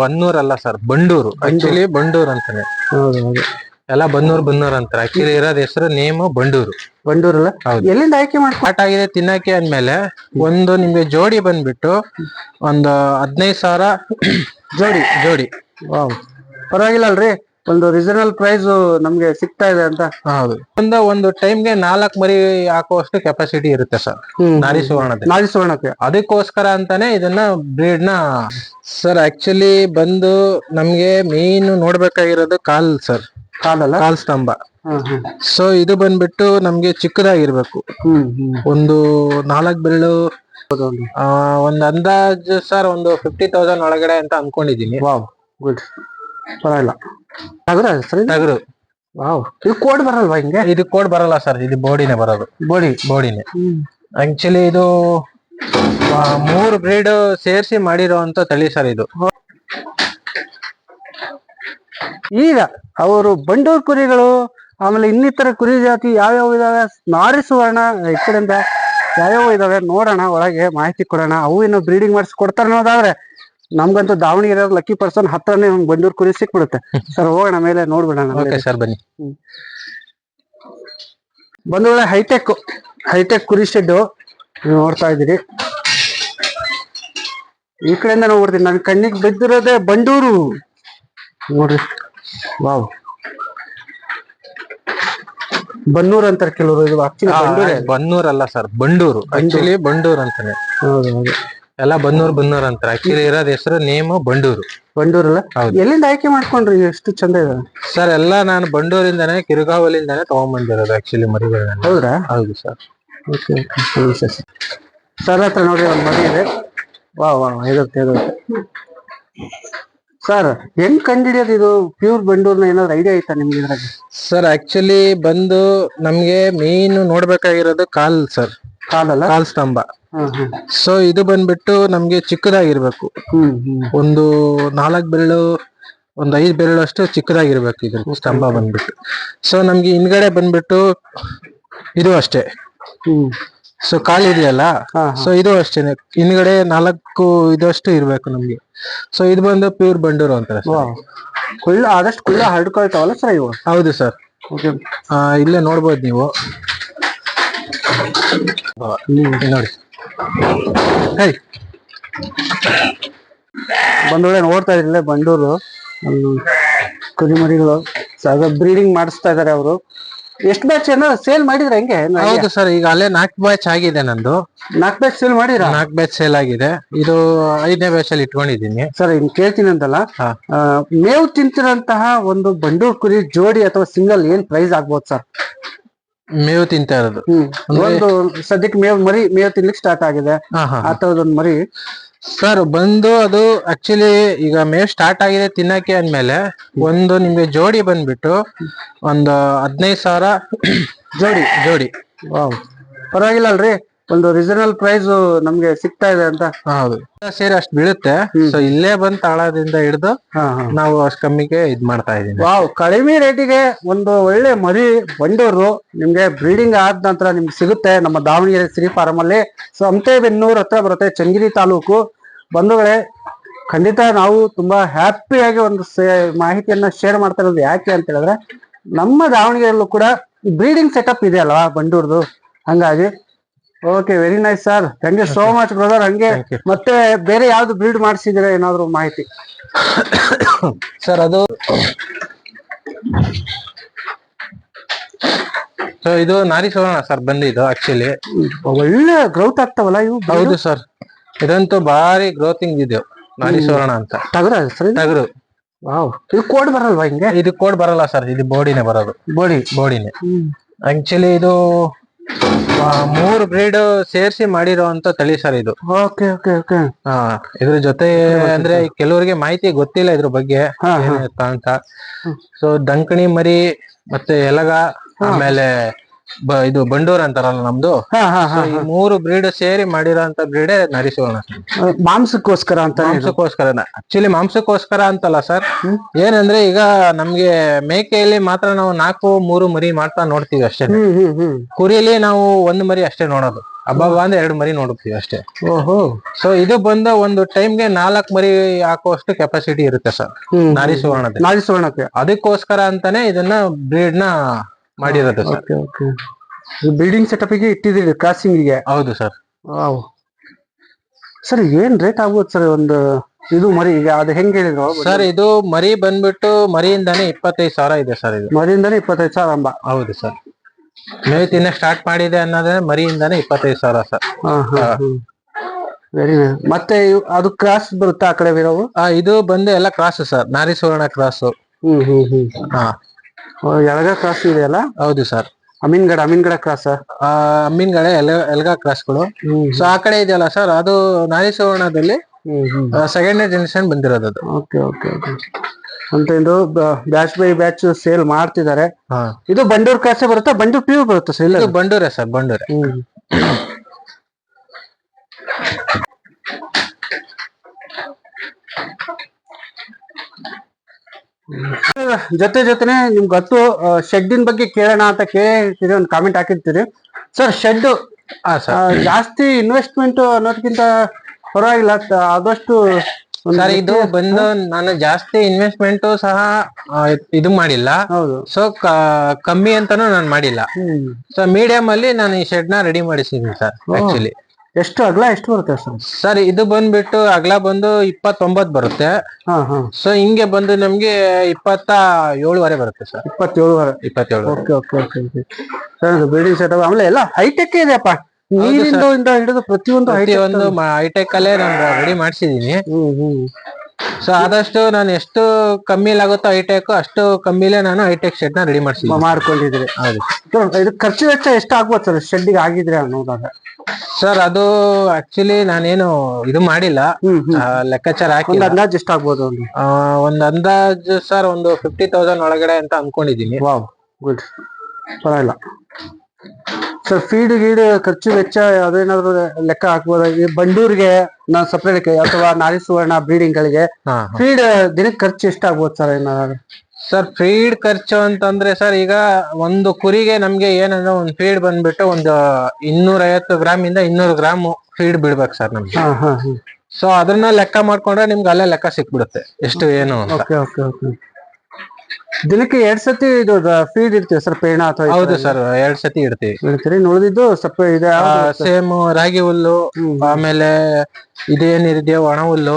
ಬನ್ನೂರ್ ಅಲ್ಲ sir Bandur. Actually ಬಂಡೂರ್ ಅಂತಾನೆ. ಎಲ್ಲ ಬನ್ನೂರ್ ಬನ್ನೂರ್ ಅಂತಾರೆ. ಆಕ್ಚುಲಿ ಇರೋದ್ ಹೆಸರು ನೇಮ್ ಬಂಡೂರು. ಬಂಡೂರ್ ಅಲ್ಲ ಎಲ್ಲಿಂದ ಆಯ್ಕೆ ಮಾಡಿ ಸ್ಟಾರ್ಟ್ ಆಗಿದೆ ತಿನ್ನಕ್ಕೆ ಅಂದ್ಮೇಲೆ ಒಂದು ನಿಮ್ಗೆ ಜೋಡಿ ಬಂದ್ಬಿಟ್ಟು ಒಂದು ಹದಿನೈದು ಸಾವಿರ ಜೋಡಿ. ಜೋಡಿ. ಪರವಾಗಿಲ್ಲ ಅಲ್ರಿ? ಒಂದು ರೀಸನಲ್ ಪ್ರೈಸ್ ನಮ್ಗೆ ಸಿಗ್ತಾ ಇದೆ ಅಂತ. ಹೌದು. ಒಂದು ಒಂದು ಟೈಮ್ಗೆ ನಾಲ್ಕ್ ಮರಿ ಹಾಕುವಷ್ಟು ಕೆಪಾಸಿಟಿ ಇರುತ್ತೆ ಸರ್. ನಾರಿ ಸುವರ್ಣದ ನಾರಿ ಸುವರ್ಣಕ್ಕೆ ಅದಕ್ಕೋಸ್ಕರ ಅಂತಾನೆ ಇದನ್ನ ಬ್ರೀಡ್ನ ಸರ್ ಆಕ್ಚುಲಿ ಬಂದು ನಮ್ಗೆ ಮೇನ್ ನೋಡ್ಬೇಕಾಗಿರೋದು ಕಾಲ್ ಸರ್. ಕಾಲಲ್ಲ? ಕಾಲ್ ಸ್ತಂಭ. ಸೊ ಇದು ಬಂದ್ಬಿಟ್ಟು ನಮ್ಗೆ ಚಿಕ್ಕದಾಗಿರ್ಬೇಕು. ಒಂದು ನಾಲ್ಕು ಬೆರಳು ಒಂದ್ ಅಂದಾಜು ಸರ್ ಒಂದು ಫಿಫ್ಟಿ ತೌಸಂಡ್ ಒಳಗಡೆ ಅಂತ ಅನ್ಕೊಂಡಿದೀನಿ. ವಾವ್ ಗುಡ್ ಪರವಾಗಿಲ್ಲ. ಟಗರ ಸರಿ? ಟಗರು ವಾವ್. ಇದು ಕೋಡ್ ಬರಲ್ವಾ ಹಿಂಗೆ? ಇದು ಕೋಡ್ ಬರಲ್ಲ ಸರ್ ಇದು ಬೋಡಿನೇ ಬರೋದು. ಬೋಡಿ ಬೋಡಿನೇ ಆಕ್ಚುಲಿ ಇದು ಮೂರು ಬ್ರೀಡ್ ಸೇರಿಸಿ ಮಾಡಿರೋಂತ ತಳಿ ಸರ್ ಇದು. ಈಗ ಅವರು ಬಂಡೂರ್ ಕುರಿಗಳು ಆಮೇಲೆ ಇನ್ನಿತರ ಕುರಿ ಜಾತಿ ಯಾವ್ಯಾವ ಇದಾವೆ? ನಾರಿ ಸುವರ್ಣ ಈ ಕಡೆಯಿಂದ ಯಾವ್ಯಾವ ಇದಾವೆ ನೋಡೋಣ ಒಳಗೆ ಮಾಹಿತಿ ಕೊಡೋಣ. ಅವು ಇನ್ನು ಬ್ರೀಡಿಂಗ್ ಮಾಡಿಸಿ ಕೊಡ್ತಾರೆ ಅನ್ನೋದಾದ್ರೆ ನಮ್ಗಂತೂ ದಾವಣಗೆರೆ ಲಕ್ಕಿ ಪರ್ಸನ್ ಹತ್ರನೇ ಒಂದ್ ಬಂಡೂರ್ ಕುರಿ ಸಿಕ್ಬಿಡುತ್ತೆ. ಸರ್ ಹೋಗೋಣ ಮೇಲೆ ನೋಡ್ಬಿಡೋಣ ಸರ್ ಬನ್ನಿ. ಬಂದ ಹೈಟೆಕ್ ಹೈಟೆಕ್ ಕುರಿ ಶೆಡ್ ನೀವು ನೋಡ್ತಾ ಇದ್ದೀರಿ. ಈ ಕಡೆಯಿಂದ ನೋಡ್ತೀನಿ ನನ್ ಕಣ್ಣಿಗೆ ಬಿದ್ದಿರೋದೇ ಬಂಡೂರು. ನೋಡ್ರಿ. ವಾವ್. ಬನ್ನೂರ್ ಅಂತಾರೆ ಕೆಲವರು ಇದು ಬನ್ನೂರ್ ಅಲ್ಲ ಸರ್ ಬಂಡೂರು. ಆಕ್ಚುಲಿ ಬಂಡೂರ್ ಅಂತಾನೆ. ಹೌದು ಹೌದು. ಎಲ್ಲ ಬನ್ನೂರ್ ಬನ್ನೂರ್ ಅಂತ ಆಕ್ಚುಲಿ ಇರೋದ್ ಹೆಸರು ನೇಮ್ ಬಂಡೂರು. ಬಂಡೂರಲ್ಲ? ಹೌದು. ಎಲ್ಲಿಂದ ಆಯ್ಕೆ ಮಾಡ್ಕೊಂಡ್ರಿ ಎಷ್ಟು ಚಂದ ಇದೆ? ಸರ್ ಎಲ್ಲ ನಾನು ಬಂಡೂರಿಂದಾನೆ ಕಿರುಗಾವಲಿಂದಾನೆ ತಗೊಂಡ್ಬಂದಿರೋದು ಆಕ್ಚುಲಿ ಮರಿಗಳನ್ನ ಹೌದ್ರಾ ಹೌದು ಸರ್. ಓಕೆ ಸರ್ ಹತ್ರ ನೋಡ್ರಿ ಒಂದು ಮರಿ ಇದೆ. ವಾ ವಾ ಇರುತ್ತೆ ಇರುತ್ತೆ ಸರ್ ಹೆಂಗ್ ಕಂಡಿಡಿಯೋದು ಇದು? ಪ್ಯೂರ್ ಬಂಡೂರ್ನ ಏನಾದ್ರು ಐಡಿಯಾ ಐತಾ ನಿಮ್ಗೆ ಇದ್ರಾಗ? ಸರ್ ಆಕ್ಚುಲಿ ಬಂದು ನಮ್ಗೆ ಮೇನ್ ನೋಡ್ಬೇಕಾಗಿರೋದು ಕಾಲ್ ಸರ್. ಕಾಲಲ್ಲ? ಕಾಲ್ ಸ್ತಂಭ. ಸೊ ಇದು ಬಂದ್ಬಿಟ್ಟು ನಮ್ಗೆ ಚಿಕ್ಕದಾಗಿರ್ಬೇಕು. ಒಂದು ನಾಲ್ಕು ಬೆರಳು ಒಂದ್ ಐದ್ ಬೆರಳು ಅಷ್ಟು ಚಿಕ್ಕದಾಗಿರ್ಬೇಕು ಇದು ಸ್ತಂಭ ಬಂದ್ಬಿಟ್ಟು. ಸೊ ನಮ್ಗೆ ಹಿಂದ್ಗಡೆ ಬಂದ್ಬಿಟ್ಟು ಇದು ಅಷ್ಟೇ. ಸೊ ಕಾಲ್ ಇದೆಯಲ್ಲ? ಸೊ ಇದು ಅಷ್ಟೇನೆ. ಹಿಂದ್ಗಡೆ ನಾಲ್ಕು ಇದಷ್ಟು ಇರ್ಬೇಕು ನಮ್ಗೆ. ಸೊ ಇದು ಬಂದು ಪ್ಯೂರ್ ಬಂಡೂರು ಅಂತಾರೆ ಕುಳ್ಳ ಆದಷ್ಟು ಕುಳ್ಳ ಹರಡ್ಕೊಳ್ತಾವಲ್ಲ ಸರ್ ಇವು? ಹೌದು ಸರ್. ಇಲ್ಲೇ ನೋಡ್ಬೋದು ನೀವು. ನೋಡಿ. ಹೇ ಬಂದೊಳ್ಳೆ ನೋಡ್ತಾ ಇದ್ರಲ್ಲ ಬಂಡೂರು. ಕುರಿಮರಿಗಳು. ಸಾಗ ಬ್ರೀಡಿಂಗ್ ಮಾಡಿಸ್ತಾ ಇದಾರೆ ಅವರು. ಎಷ್ಟು ಬ್ಯಾಚ್ ಏನೋ ಸೇಲ್ ಮಾಡಿದ್ರೆ ಹೆಂಗೆ? ಹೌದು ಸರ್ ಈಗ ಅಲ್ಲೇ ನಾಲ್ಕು ಬ್ಯಾಚ್ ಆಗಿದೆ ನಂದು. ನಾಲ್ಕು ಬ್ಯಾಚ್ ಸೇಲ್ ಮಾಡಿರ? ನಾಲ್ಕು ಬ್ಯಾಚ್ ಸೇಲ್ ಆಗಿದೆ. ಇದು ಐದನೇ ಬ್ಯಾಚ್ ಅಲ್ಲಿ ಇಟ್ಕೊಂಡಿದ್ದೀನಿ. ಸರ್ ಇನ್ ಕೇಳ್ತೀನಿ ಅಂತಲ್ಲ. ಮೇವು ತಿಂತಿರಂತಹ ಒಂದು ಬಂಡೂರು ಕುರಿ ಜೋಡಿ ಅಥವಾ ಸಿಂಗಲ್ ಏನ್ ಪ್ರೈಸ್ ಆಗ್ಬೋದು ಸರ್? ಮೇವು ತಿಂತಾ ಇರೋದು. ಒಂದು ಸದ್ಯಕ್ಕೆ ಮೇವು ಮರಿ ಮೇವು ತಿನ್ಲಿಕ್ಕೆ ಸ್ಟಾರ್ಟ್ ಆಗಿದೆ. ಆ ತರದೊಂದ್ ಮರಿ. ಸರ್ ಬಂದು ಅದು ಆಕ್ಚುಲಿ ಈಗ ಮೇವ್ ಸ್ಟಾರ್ಟ್ ಆಗಿದೆ ತಿನ್ನಕ್ಕೆ ಅಂದ್ಮೇಲೆ ಒಂದು ನಿಮ್ಗೆ ಜೋಡಿ ಬಂದ್ಬಿಟ್ಟು ಒಂದು ಹದಿನೈದು ಸಾವಿರ ಜೋಡಿ. ಜೋಡಿ. ಪರವಾಗಿಲ್ಲ ಅಲ್ರಿ. ಒಂದು ರೀಸನಲ್ ಪ್ರೈಸ್ ನಮ್ಗೆ ಸಿಗ್ತಾ ಇದೆ ಅಂತ. ಹೌದು. ಸೇರಿ ಅಷ್ಟು ಬೀಳುತ್ತೆ. ಸೊ ಇಲ್ಲೇ ಬಂದ್ ತಾಳದಿಂದ ಹಿಡಿದು ನಾವು ಅಷ್ಟು ಕಮ್ಮಿಗೆ ಇದ್ ಮಾಡ್ತಾ ಇದೀವಿ ವಾವ್ ಕಡಿಮೆ ರೇಟಿಗೆ ಒಂದು ಒಳ್ಳೆ ಮರಿ ಬಂಡೂರು ನಿಮ್ಗೆ ಬ್ರೀಡಿಂಗ್ ಆದ ನಂತರ ನಿಮ್ಗೆ ಸಿಗುತ್ತೆ. ನಮ್ಮ ದಾವಣಗೆರೆ ಶ್ರೀ ಫಾರಂ ಅಲ್ಲಿ. ಸಂತೆಬೆನ್ನೂರ್ ಹತ್ರ ಬರುತ್ತೆ ಚಂಗಿರಿ ತಾಲೂಕು. ಬಂಧುಗಳೇ ಖಂಡಿತ ನಾವು ತುಂಬಾ ಹ್ಯಾಪಿಯಾಗಿ ಒಂದು ಸೇ- ಮಾಹಿತಿಯನ್ನ ಶೇರ್ ಮಾಡ್ತಾ ಇರೋದು ಯಾಕೆ ಅಂತ ಹೇಳಿದ್ರೆ ನಮ್ಮ ದಾವಣಗೆರೆಯಲ್ಲೂ ಕೂಡ ಬ್ರೀಡಿಂಗ್ ಸೆಟಪ್ ಇದೆ ಅಲ್ವಾ ಬಂಡೂರ್ದು? ಹಂಗಾಗಿ okay very nice sir thank you so much brother ಹಂಗೆ ಮತ್ತೆ ಬೇರೆ ಯಾವ್ದು ಬ್ರೀಡ್ ಮಾಡಿಸಿದ್ರೆ ಏನಾದ್ರು ಮಾಹಿತಿ? ಸರ್ ಅದು ಸೊ ಇದು ನಾರಿ ಸೋಣ ಸರ್ ಬಂದಿದ್ದು ಆಕ್ಚುಲಿ ಒಳ್ಳೆ ಗ್ರೌತ್ ಆಗ್ತಾವಲ್ಲ ಇವು ಹೌದು ಸರ್ ಇದಂತೂ ಭಾರಿ ಗ್ರೋತಿಂಗ್ ಇದೆ ನಾರಿ ಸೋರಣ ಅಂತ. ತಗರು ಸರ್. ತಗರು. ವಾವ್ ಇದು ಕೋಡ್ ಬರಲ್ವಾ ಹಿಂಗೆ? ಇದು ಕೋಡ್ ಬರಲ್ಲ ಸರ್ ಇದು ಬೋಡಿನೇ ಬರೋದು. ಬೋಡಿ ಬೋಡಿನೇ ಆಕ್ಚುಲಿ ಇದು ಮೂರು ಬ್ರೀಡ್ ಸೇರಿಸಿ ಮಾಡಿರೋಂತ ತಳಿ ಸರ್ ಇದು. ಓಕೆ ಓಕೆ ಓಕೆ ಹಾ ಇದ್ರ ಜೊತೆ ಅಂದ್ರೆ ಕೆಲವರಿಗೆ ಮಾಹಿತಿ ಗೊತ್ತಿಲ್ಲ ಇದ್ರ ಬಗ್ಗೆ. ಏನಿರುತ್ತ ಅಂತ. ಸೊ ದಂಕಣಿ ಮರಿ ಮತ್ತೆ ಎಲಗ ಆಮೇಲೆ ಬ- ಇದು ಬಂಡೂರ್ ಅಂತಾರಲ್ಲ ನಮ್ದು? ಹಾ ಹಾ So, ಈ ಮೂರು ಬ್ರೀಡ್ ಸೇರಿ ಮಾಡಿರೋಂತ ಬ್ರೀಡೇ ನರಿಸುವರ್ಣ ಹಾ ಮಾಂಸಕ್ಕೋಸ್ಕರ ಅಂತ ಮಾಂಸಕ್ಕೋಸ್ಕರ ಆಕ್ಚುಲಿ ಮಾಂಸಕ್ಕೋಸ್ಕರ ಅಂತಲ್ಲ ಸರ್. ಏನಂದ್ರೆ ಈಗ ನಮ್ಗೆ ಮೇಕೆಯಲ್ಲಿ ಮಾತ್ರ ನಾವು ನಾಲ್ಕು ಮೂರು ಮರಿ ಮಾಡ್ತಾ ನೋಡ್ತೀವಿ ಅಷ್ಟೇ. ಕುರಿಲಿ ಹ್ಮ್ ಹ್ಮ್. ಕುರಿಯಲ್ಲಿ ನಾವು ಒಂದು ಮರಿ ಅಷ್ಟೇ ನೋಡೋದು. ಅಬ್ಬಬ್ಬ ಅಂದ್ರೆ ಎರಡು ಮರಿ ನೋಡ್ತೀವಿ ಅಷ್ಟೇ. ಓಹೋ. ಸೊ ಇದು ಬಂದ ಒಂದು ಟೈಮ್ಗೆ ನಾಲ್ಕ್ ಮರಿ ಹಾಕುವಷ್ಟು ಕೆಪಾಸಿಟಿ ಇರುತ್ತೆ ಸರ್. ಹ್ಮ್ ನಾರಿ ಸುವರ್ಣಕ್ಕೆ ಅದಕ್ಕೋಸ್ಕರ ಅಂತಾನೆ ಇದನ್ನ ಬ್ರೀಡ್ನ ಮಾಡಿರೋದು ಸರ್. Okay okay. ಬಿಲ್ಡಿಂಗ್ ಸೆಟಪ್ಗೆ ಇಟ್ಟಿದ್ದೀರಿ ಕ್ರಾಸಿಂಗ್ಗೆ? ಹೌದು ಸರ್. ವಾವ್. ಸರ್ ಏನ್ ರೇಟ್ ಆಗ್ಬೋದು ಸರ್ ಒಂದು ಇದು ಮರಿ ಈಗ ಅದು ಹೆಂಗ್ ಹೇಳಿದ್ರು? ಸರ್ ಇದು ಮರಿ ಬಂದ್ಬಿಟ್ಟು ಮರಿಯಿಂದಾನೇ ಇಪ್ಪತ್ತೈದು ಸಾವಿರ ಇದೆ ಸರ್ ಇದು. ಮರಿಯಿಂದಾನೇ ಇಪ್ಪತ್ತೈದು ಸಾವಿರ ಅಂಬ? ಹೌದು ಸರ್. ಮೇ ತಿನ್ನ ಸ್ಟಾರ್ಟ್ ಮಾಡಿದೆ ಅನ್ನೋದೇ ಮರಿಯಿಂದಾನೇ ಇಪ್ಪತ್ತೈದು ಸಾವಿರ ಸರ್. ವೆರಿ ಮತ್ತೆ ಇವ್- ಅದು ಕ್ರಾಸ್ ಬರುತ್ತಾ ಆ ಕಡೆ ಇರೋವು ಆ, ಇದು ಬಂದು ಎಲ್ಲ ಕ್ರಾಸ್ ಸರ್. ನಾರಿ ಸುವರ್ಣ ಕ್ರಾಸ್ ಹ್ಮ್ ಹ್ಮ್ ಹ್ಮ್. ಹಾ. ಎಳಗ ಕ್ರಾಸ್ ಇದೆಯಲ್ಲ? ಹೌದು ಸರ್ ಅಮೀನ್ಗಡ ಅಮೀನ್ಗಡ ಕ್ರಾಸ್ ಅಮ್ಮಿನ್ಗಡೆ ಎಲ್ ಎಲ್ಗಾ ಕ್ರಾಸ್ಗಳು ಸೊ ಆ ಕಡೆ ಇದೆಯಲ್ಲ ಸರ್ ಅದು ನಾರಿ ಸುವರ್ಣದಲ್ಲಿ ಸೆಕೆಂಡ್ ಜನರೇಷನ್ ಬಂದಿರೋದು ಅದು. Okay okay okay. ಅಂತ ಇದು ಬ್ಯಾಚ್ ಬೈ ಬ್ಯಾಚ್ ಸೇಲ್ ಮಾಡ್ತಿದ್ದಾರೆ. ಇದು ಬಂಡೂರ್ ಕ್ರಾಸೇ ಬರುತ್ತಾ? ಬಂಡೂರ್ ಪ್ಯೂರ್ ಬರುತ್ತೆ ಸರ್ ಇಲ್ಲ ಬಂಡೂರೇ ಬಂಡೂರೆ ಸರ್ ಬಂಡೂರೆ. ಜೊತೆ ಜೊತೆನೆ ನಿಮ್ ಗೊತ್ತು ಶೆಡ್ಡಿನ ಬಗ್ಗೆ ಕೇಳೋಣ ಅಂತ ಕೇಳಿರ್ತೀರಿ ಒಂದು ಕಾಮೆಂಟ್ ಹಾಕಿರ್ತೀರಿ. ಸರ್ ಶೆಡ್ ಜಾಸ್ತಿ ಇನ್ವೆಸ್ಟ್ಮೆಂಟ್ ಅನ್ನೋದಕ್ಕಿಂತ ಪರವಾಗಿಲ್ಲ ಆದಷ್ಟು ಸರ್ ಇದು ಬಂದು ನಾನು ಜಾಸ್ತಿ ಇನ್ವೆಸ್ಟ್ಮೆಂಟ್ ಸಹ ಇದು ಮಾಡಿಲ್ಲ. ಹೌದು. ಸೊ ಕಮ್ಮಿ ಅಂತಾನು ನಾನು ಮಾಡಿಲ್ಲ. ಸೊ ಮೀಡಿಯಂ ಅಲ್ಲಿ ನಾನು ಈ ಶೆಡ್ನ ರೆಡಿ ಮಾಡಿಸಿದ್ದೀನಿ ಸರ್ ಆಕ್ಚುಲಿ ಎಷ್ಟು ಅಗಲ ಎಷ್ಟು ಬರುತ್ತೆ ಸರ್? ಸರ್ ಇದು ಬಂದ್ಬಿಟ್ಟು ಅಗಲ ಬಂದು ಇಪ್ಪತ್ತೊಂಬತ್ ಬರುತ್ತೆ. ಹಾ ಹಾ. ಸೊ ಹಿಂಗೆ ಬಂದು ನಮ್ಗೆ ಇಪ್ಪತ್ತ ಏಳುವರೆ ಬರುತ್ತೆ ಸರ್. ಇಪ್ಪತ್ತೇಳುವರೆ. ಇಪ್ಪತ್ತೇಳು okay okay okay okay. Sir building set ಆಮೇಲೆ ಎಲ್ಲ ಹೈಟೆಕ್ ಇದೆಯಪ್ಪ. ನೀರಿಂದ ಇಂದ ಹಿಡಿದು ಪ್ರತಿಯೊಂದು ಹೈಟೆಕ್ ಪ್ರತಿಯೊಂದು ಹೈಟೆಕ್ ಅಲ್ಲೇ ನಾನು ರೆಡಿ ಮಾಡಿಸಿದೀನಿ ಹ್ಮ್. ಹ್ಮ್ ಸೊ ಆದಷ್ಟು ನಾನು ಎಷ್ಟು ಕಮ್ಮಿ ಆಗುತ್ತೋ ಹೈಟೆಕ್ ಅಷ್ಟು ಕಮ್ಮಿಲೇ ನಾನು ಹೈಟೆಕ್ ಶೆಡ್ನ ರೆಡಿ ಮಾಡಿಸಿದ್ದೀನಿ ಮಾಡ್ಕೊಂಡಿದ್ರೆ ಹೌದು. ಇದು ಖರ್ಚು ವೆಚ್ಚ ಎಷ್ಟು ಆಗ್ಬೋದು ಸರ್? ಶೆಡ್ಗೆ ಆಗಿದ್ರೆ ಅನ್ನೋದಾಗ. ಸರ್ ಅದು ಆಕ್ಚುಲಿ ನಾನೇನು ಇದು ಮಾಡಿಲ್ಲ. ಆ, ಲೆಕ್ಕಾಚಾರ ಒಂದು ಅಂದಾಜು ಅಂದಾಜ್ ಎಷ್ಟು ಆಗ್ಬೋದು ಒಂದು? ಆ, ಒಂದ್ ಅಂದಾಜು ಸರ್ ಒಂದು ಫಿಫ್ಟಿ ತೌಸಂಡ್ ಒಳಗಡೆ ಅಂತ ಅನ್ಕೊಂಡಿದೀನಿ. ವಾವ್ ಗುಡ್ ಪರವಾಗಿಲ್ಲ. ಸರ್ ಫೀಡ್ ಗೀಡ್ ಖರ್ಚು ವೆಚ್ಚ ಅದೇನಾದ್ರು ಲೆಕ್ಕ ಹಾಕ್ಬೋದ? ಈ ಬಂಡೂರಿಗೆ ನಾನು ಸಪ್ರೇಟ್ ಅಥವಾ ನಾರಿ ಸುವರ್ಣ ಬ್ರೀಡಿಂಗ್ ಗಳಿಗೆ ಹಾ ಫೀಡ್ ದಿನಕ್ಕೆ ಖರ್ಚು ಎಷ್ಟಾಗ್ಬೋದು ಸರ್ ಏನಾದ್ರು? ಸರ್ ಫೀಡ್ ಖರ್ಚು ಅಂತಂದ್ರೆ ಸರ್ ಈಗ ಒಂದು ಕುರಿಗೆ ನಮ್ಗೆ ಏನಂದ್ರೆ ಒಂದು ಫೀಡ್ ಬಂದ್ಬಿಟ್ಟು ಒಂದು ಇನ್ನೂರ ಐವತ್ತು ಗ್ರಾಮ್ ಇಂದ ಇನ್ನೂರು ಗ್ರಾಮ್ ಫೀಡ್ ಬಿಡ್ಬೇಕು ಸರ್ ನಮ್ಗೆ. ಸೊ ಅದನ್ನ ಲೆಕ್ಕ ಮಾಡ್ಕೊಂಡ್ರೆ ನಿಮ್ಗೆ ಅಲ್ಲೇ ಲೆಕ್ಕ ಸಿಕ್ಬಿಡುತ್ತೆ. ಎಷ್ಟು ಏನು ಅಂತ. ಓಕೆ ಓಕೆ ಓಕೆ ದಿನಕ್ಕೆ ಎರಡ್ ಸತಿ ಇದು ಫೀಡ್ ಇರ್ತೀವಿ ಸರ್ ಪೇಣ ಅಥವಾ ಹೌದು ಸರ್ ಎರಡ್ ಸತಿ ಇಡ್ತೀವಿ. ಇಡ್ತೀರಿ ನೋಡಿದ್ದು ಸ್ವಲ್ಪ ಇದೆ ಸೇಮ್ ರಾಗಿ ಹುಲ್ಲು ಆಮೇಲೆ ಇದೇನಿದೆ ಒಣ ಹುಲ್ಲು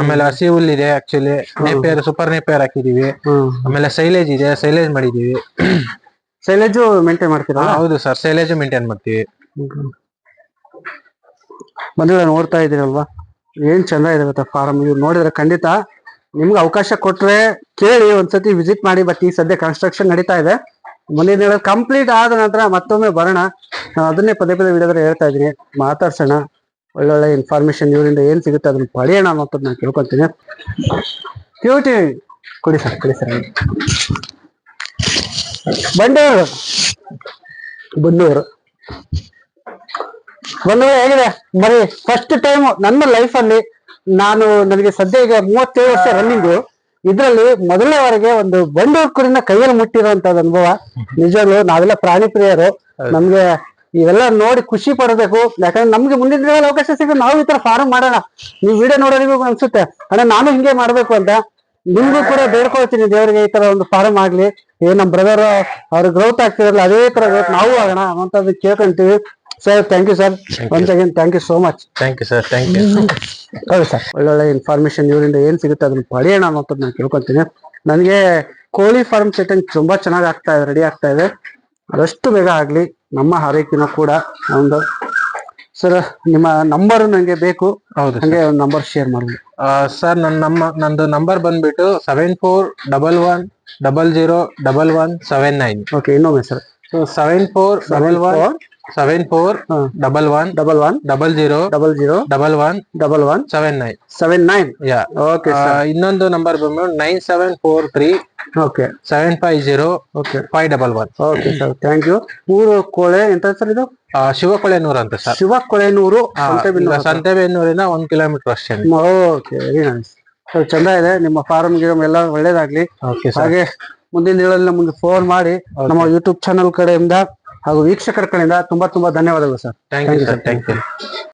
ಆಮೇಲೆ ಹಸಿ ಹುಲ್ಲು ಇದೆ ಆಕ್ಚುಲಿ ನೇಪಿಯರ್ ಸೂಪರ್ ನೇಪಿಯರ್ ಹಾಕಿದೀವಿ. ಆಮೇಲೆ ಸೈಲೇಜ್ ಇದೆ ಸೈಲೇಜ್ ಮಾಡಿದೀವಿ. ಸೈಲೇಜ್ ಮೇಂಟೈನ್ ಮಾಡ್ತೀರಾ? ಹೌದು ಸರ್ ಸೈಲೇಜ್ ಮೇಂಟೈನ್ ಮಾಡ್ತೀವಿ. ಬಂದಿಲ್ಲ ನೋಡ್ತಾ ಇದೀರಲ್ವಾ ಏನ್ ಚಂದ ಇದೆ ಗೊತ್ತಾ ಫಾರಂ ಇವ್ರು ನೋಡಿದ್ರೆ ಖಂಡಿತ ನಿಮ್ಗೆ ಅವಕಾಶ ಕೊಟ್ರೆ ಕೇಳಿ ಒಂದ್ಸತಿ ವಿಸಿಟ್ ಮಾಡಿ ಬಟ್ ಈ ಸದ್ಯ ಕನ್ಸ್ಟ್ರಕ್ಷನ್ ನಡೀತಾ ಇದೆ. ಮುಂದಿನ ದಿನ ಕಂಪ್ಲೀಟ್ ಆದ ನಂತರ ಮತ್ತೊಮ್ಮೆ ಬರೋಣ. ನಾನು ಅದನ್ನೇ ಪದೇ ಪದೇ ವಿಡಿಯೋದಲ್ಲಿ ಹೇಳ್ತಾ ಇದ್ದೀನಿ. ಮಾತಾಡ್ಸೋಣ. ಒಳ್ಳೊಳ್ಳೆ ಇನ್ಫಾರ್ಮೇಶನ್ ಇವರಿಂದ ಏನ್ ಸಿಗುತ್ತೆ ಅದನ್ನ ಪಡೆಯೋಣ ಅನ್ನೋದು ನಾನು ಕೇಳ್ಕೊಂತೀನಿ ಕ್ಯೂಟಿ ಕೊಡಿ ಸರ್ ಕೊಡಿ ಸರ್ ಬಂಡೂರು. ಒಂದು ಹೇಗಿದೆ? ಬರೀ ಫಸ್ಟ್ ಟೈಮ್ ನನ್ನ ಲೈಫ್ ಅಲ್ಲಿ ನಾನು ನನಗೆ ಸದ್ಯ ಈಗ ಮೂವತ್ತೇಳು ವರ್ಷ ರನ್ನಿಂಗ್ ಇದ್ರಲ್ಲಿ ಮೊದಲನೇವರೆಗೆ ಒಂದು ಬಂಡೂರು ಕುರಿನ ಕೈಯಲ್ಲಿ ಮುಟ್ಟಿರೋಂಥದ್ದು ಅನುಭವ. ನಿಜವಾಗ್ಲು ನಾವೆಲ್ಲ ಪ್ರಾಣಿ ಪ್ರಿಯರು. ನಮ್ಗೆ ಇವೆಲ್ಲ ನೋಡಿ ಖುಷಿ ಪಡಬೇಕು. ಯಾಕಂದ್ರೆ ನಮ್ಗೆ ಮುಂದಿನ ದಿನಗಳಲ್ಲಿ ಅವಕಾಶ ಸಿಗುತ್ತೆ ನಾವು ಈ ತರ ಫಾರ್ಮ್ ಮಾಡೋಣ. ನೀವು ವಿಡಿಯೋ ನೋಡೋರಿಗೂ ಅನ್ಸುತ್ತೆ. ಅಣ್ಣ ನಾನು ಹಿಂಗೆ ಮಾಡ್ಬೇಕು ಅಂತ. ನಿಮ್ಗೂ ಕೂಡ ಬೇಡ್ಕೊಳ್ತೀನಿ ದೇವರಿಗೆ ಈ ತರ ಒಂದು ಫಾರ್ಮ್ ಆಗ್ಲಿ. ಏ ನಮ್ ಬ್ರದರ್ ಅವ್ರ ಗ್ರೋತ್ ಆಗ್ತಿರಲ್ಲ ಅದೇ ತರ ನಾವು ಆಗೋಣ ಅನ್ನೋಂಥದ್ದು ಕೇಳ್ಕೊಂತೀವಿ. Sir thank you sir once again thank you so much thank you sir thank you ಹೌದು ಸರ್ ಒಳ್ಳೊಳ್ಳೆ ಇನ್ಫಾರ್ಮೇಶನ್ ಇವರಿಂದ ಏನ್ ಸಿಗುತ್ತೆ ಅದನ್ನ ಪಡೆಯೋಣ ಅಂತ ನಾನು ಕೇಳ್ಕೊಂತೀನಿ ನನಗೆ ಕೋಳಿ ಫಾರ್ಮ್ ಸೆಟ್ಟಿಂಗ್ ತುಂಬಾ ಚೆನ್ನಾಗಿ ಆಗ್ತಾ ಇದೆ ರೆಡಿ ಆಗ್ತಾ ಇದೆ. ಅದಷ್ಟು ಬೇಗ ಆಗ್ಲಿ ನಮ್ಮ ಹಾರೈಕೆನೂ ಕೂಡ ಒಂದು ಸರ್ ನಿಮ್ಮ ನಂಬರ್ ನನಗೆ ಬೇಕು. ಹೌದು ಹಂಗೆ ಒಂದು ನಂಬರ್ ಶೇರ್ ಮಾಡಿ ಸರ್ ನನ್ನ ನಮ್ಮ ನಂದು ನಂಬರ್ ಬಂದ್ಬಿಟ್ಟು seven four double one double zero double one seven nine okay ಇನ್ನೊಮ್ಮೆ sir so seven four double one seven four double one double one double zero double zero double one double one seven nine seven nine yeah okay ಇನ್ನೊಂದು number ಬಂದ್ಬಿಟ್ಟು nine seven four three okay seven five zero okay five double one okay sir thank you ಊರು ಕೋಳೆ ಎಂತ sir ಇದು? ಶಿವಕೊಳೆನೂರ್ ಅಂತ sir ಶಿವಕೊಳೆನೂರು Santebennur ಸಂತೆಬೆನ್ನೂರಿನ ಒಂದ್ kilometre ಅಷ್ಟೇ okay very nice sir ಚಂದ ಇದೆ. ನಿಮ್ಮ ಫಾರ್ಮ್ ಗಿರಮ್ ಎಲ್ಲ ಒಳ್ಳೇದಾಗ್ಲಿ. ಹಾಗೆ ಮುಂದಿನ ದಿನಗಳಲ್ಲಿ ನಮಗೆ ಫೋನ್ ಮಾಡಿ. ನಮ್ಮ ಯೂಟ್ಯೂಬ್ ಚಾನಲ್ ಕಡೆಯಿಂದ ಹಾಗೂ ವೀಕ್ಷಕರ ಕಡೆಯಿಂದ ತುಂಬಾ ತುಂಬಾ ಧನ್ಯವಾದಗಳು sir. Thank you sir thank you